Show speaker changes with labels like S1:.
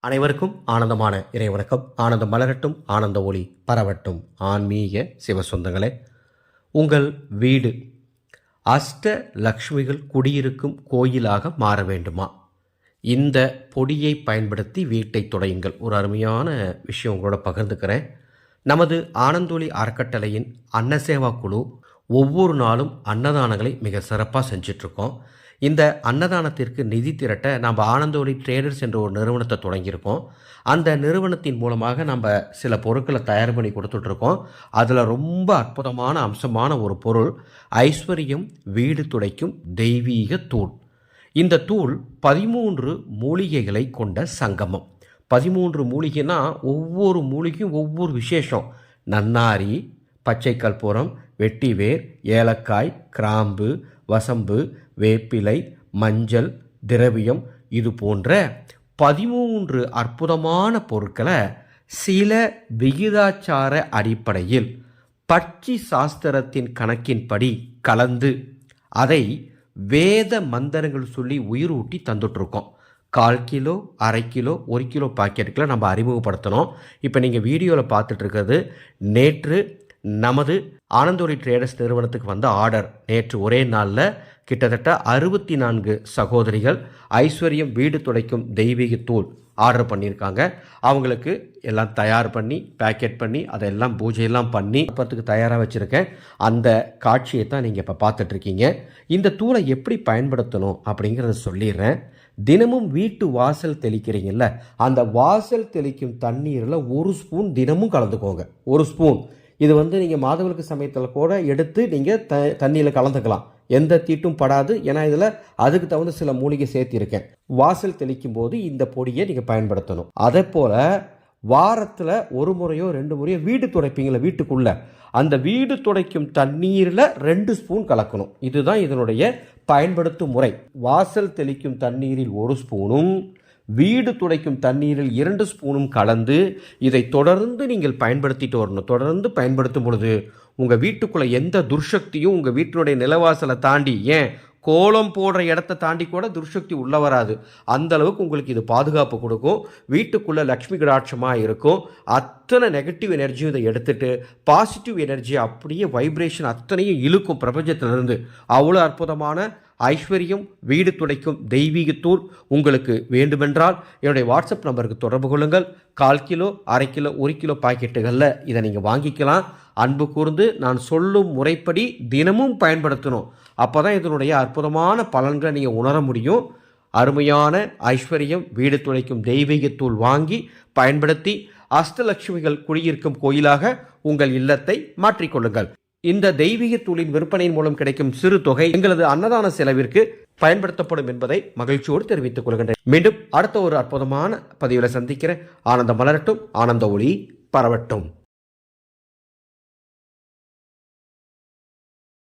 S1: அனைவருக்கும் ஆனந்தமான இறை வணக்கம் ஆனந்தம் மலரட்டும் ஆனந்த ஒளி பரவட்டும். ஆன்மீக சிவ சொந்தங்களே உங்கள் வீடு அஷ்ட லக்ஷ்மிகள் குடியிருக்கும் கோயிலாக மாற வேண்டுமா? இந்த பொடியை பயன்படுத்தி வீட்டை துடையுங்கள். ஒரு அருமையான விஷயம் உங்களோட பகிர்ந்துக்கிறேன். நமது ஆனந்தொளி அறக்கட்டளையின் அன்னசேவா குழு ஒவ்வொரு நாளும் அன்னதானங்களை மிக சிறப்பாக செஞ்சிட்ருக்கோம். இந்த அன்னதானத்திற்கு நிதி திரட்ட நம்ம ஆனந்தோலி ட்ரேடர்ஸ் என்ற ஒரு நிறுவனத்தை தொடங்கியிருக்கோம். அந்த நிறுவனத்தின் மூலமாக நம்ம சில பொருட்களை தயார் பண்ணி கொடுத்துட்ருக்கோம். அதில் ரொம்ப அற்புதமான அம்சமான ஒரு பொருள் ஐஸ்வர்யம் வீடு துடைக்கும் தெய்வீக தூள் இந்த தூள் பதிமூன்று மூலிகைகளை கொண்ட சங்கமம். பதிமூன்று மூலிகைனா ஒவ்வொரு மூலிகையும் ஒவ்வொரு விசேஷம். நன்னாரி பச்சை கற்பூரம் வெட்டிவேர் ஏலக்காய் கிராம்பு வசம்பு வேப்பிலை மஞ்சள் திரவியம் இது போன்ற பதிமூன்று அற்புதமான பொருட்களை சில விகிதாச்சார அடிப்படையில் பட்சி சாஸ்திரத்தின் கணக்கின்படி கலந்து அதை வேத மந்திரங்கள் சொல்லி உயிரூட்டி தந்துட்ருக்கோம் கால் கிலோ அரை கிலோ ஒரு கிலோ பாக்கெட்டுகளை நம்ம அறிமுகப்படுத்தணும். இப்போ நீங்கள் வீடியோவில் பார்த்துட்ருக்கிறது நேற்று நமது ஆனந்தோரி ட்ரேடர்ஸ் நிறுவனத்துக்கு வந்த ஆர்டர். நேற்று ஒரே நாளில் கிட்டத்தட்ட அறுபத்தி நான்கு சகோதரிகள் ஐஸ்வர்யம் வீடு துடைக்கும் தெய்வீக தூள் ஆர்டர் பண்ணியிருக்காங்க. அவங்களுக்கு எல்லாம் தயார் பண்ணி பேக்கெட் பண்ணி அதெல்லாம் பூஜையெல்லாம் பண்ணி பத்துக்கு தயாராக வச்சுருக்கேன். அந்த காட்சியை தான் நீங்கள் இப்போ பார்த்துட்ருக்கீங்க. இந்த தூளை எப்படி பயன்படுத்தணும் அப்படிங்கிறத சொல்லிடுறேன். தினமும் வீட்டு வாசல் தெளிக்கிறீங்கல்ல அந்த வாசல் தெளிக்கும் தண்ணீரில் ஒரு ஸ்பூன் தினமும் கலந்துக்கோங்க. ஒரு ஸ்பூன். இது வந்து நீங்கள் மாதவிலக்கு சமயத்தில் கூட எடுத்து நீங்கள் த தண்ணியில் கலந்துக்கலாம். எந்த தீட்டும் படாது. ஏன்னா இதில் அதுக்கு தகுந்த சில மூலிகை சேர்த்திருக்கேன். வாசல் தெளிக்கும் போது இந்த பொடியை நீங்கள் பயன்படுத்தணும். அதே போல் வாரத்தில் ஒரு முறையோ ரெண்டு முறையோ வீடு துடைப்பீங்களே வீட்டுக்குள்ளே. அந்த வீடு துடைக்கும் தண்ணீரில் ரெண்டு ஸ்பூன் கலக்கணும். இதுதான் இதனுடைய பயன்படுத்தும் முறை. வாசல் தெளிக்கும் தண்ணீரில் ஒரு ஸ்பூனும் வீடு துடைக்கும் தண்ணீரில் இரண்டு ஸ்பூனும் கலந்து இதை தொடர்ந்து நீங்கள் பயன்படுத்திட்டு வரணும். தொடர்ந்து பயன்படுத்தும் பொழுது உங்கள் வீட்டுக்குள்ளே எந்த துர்சக்தியும் உங்கள் வீட்டினுடைய நிலவாசலை தாண்டி ஏன்? கோலம் போடுற இடத்த தாண்டி கூட துர்சக்தி உள்ளே வராது. அந்த அளவுக்கு உங்களுக்கு இது பாதுகாப்பு கொடுக்கும். வீட்டுக்குள்ளே லக்ஷ்மி கடாட்சமாக இருக்கும். அத்தனை நெகட்டிவ் எனர்ஜியும் இதை எடுத்துட்டு பாசிட்டிவ் எனர்ஜி அப்படியே வைப்ரேஷன் அத்தனையும் இழுக்கும் பிரபஞ்சத்திலிருந்து. அவ்வளோ அற்புதமான ஐஸ்வர்யம் வீடு துடைக்கும் தெய்வீகத்தூள் உங்களுக்கு வேண்டுமென்றால் என்னுடைய வாட்ஸ்அப் நம்பருக்கு தொடர்பு கொள்ளுங்கள். கால் கிலோ அரை கிலோ ஒரு கிலோ பாக்கெட்டுகளில் இதை நீங்கள் வாங்கிக்கலாம். அன்பு கூர்ந்து நான் சொல்லும் முறைப்படி தினமும் பயன்படுத்தணும். அப்போ தான் இதனுடைய அற்புதமான பலன்களை நீங்கள் உணர முடியும். அருமையான ஐஸ்வர்யம் வீடு துடைக்கும் தெய்வீகத்தூள் வாங்கி பயன்படுத்தி அஷ்டலட்சுமிகள் குடியிருக்கும் கோயிலாக உங்கள் இல்லத்தை மாற்றிக்கொள்ளுங்கள் இந்த தெய்வீக தூளின் விற்பனையின் மூலம் கிடைக்கும் சிறு தொகை எங்களது அன்னதான செலவிற்கு பயன்படுத்தப்படும் என்பதை மகிழ்ச்சியோடு தெரிவித்துக் கொள்கின்றேன். மீண்டும் அடுத்த ஒரு அற்புதமான பதிவில் சந்திக்கிறேன். ஆனந்தம் மலரட்டும் ஆனந்த ஒளி பரவட்டும்.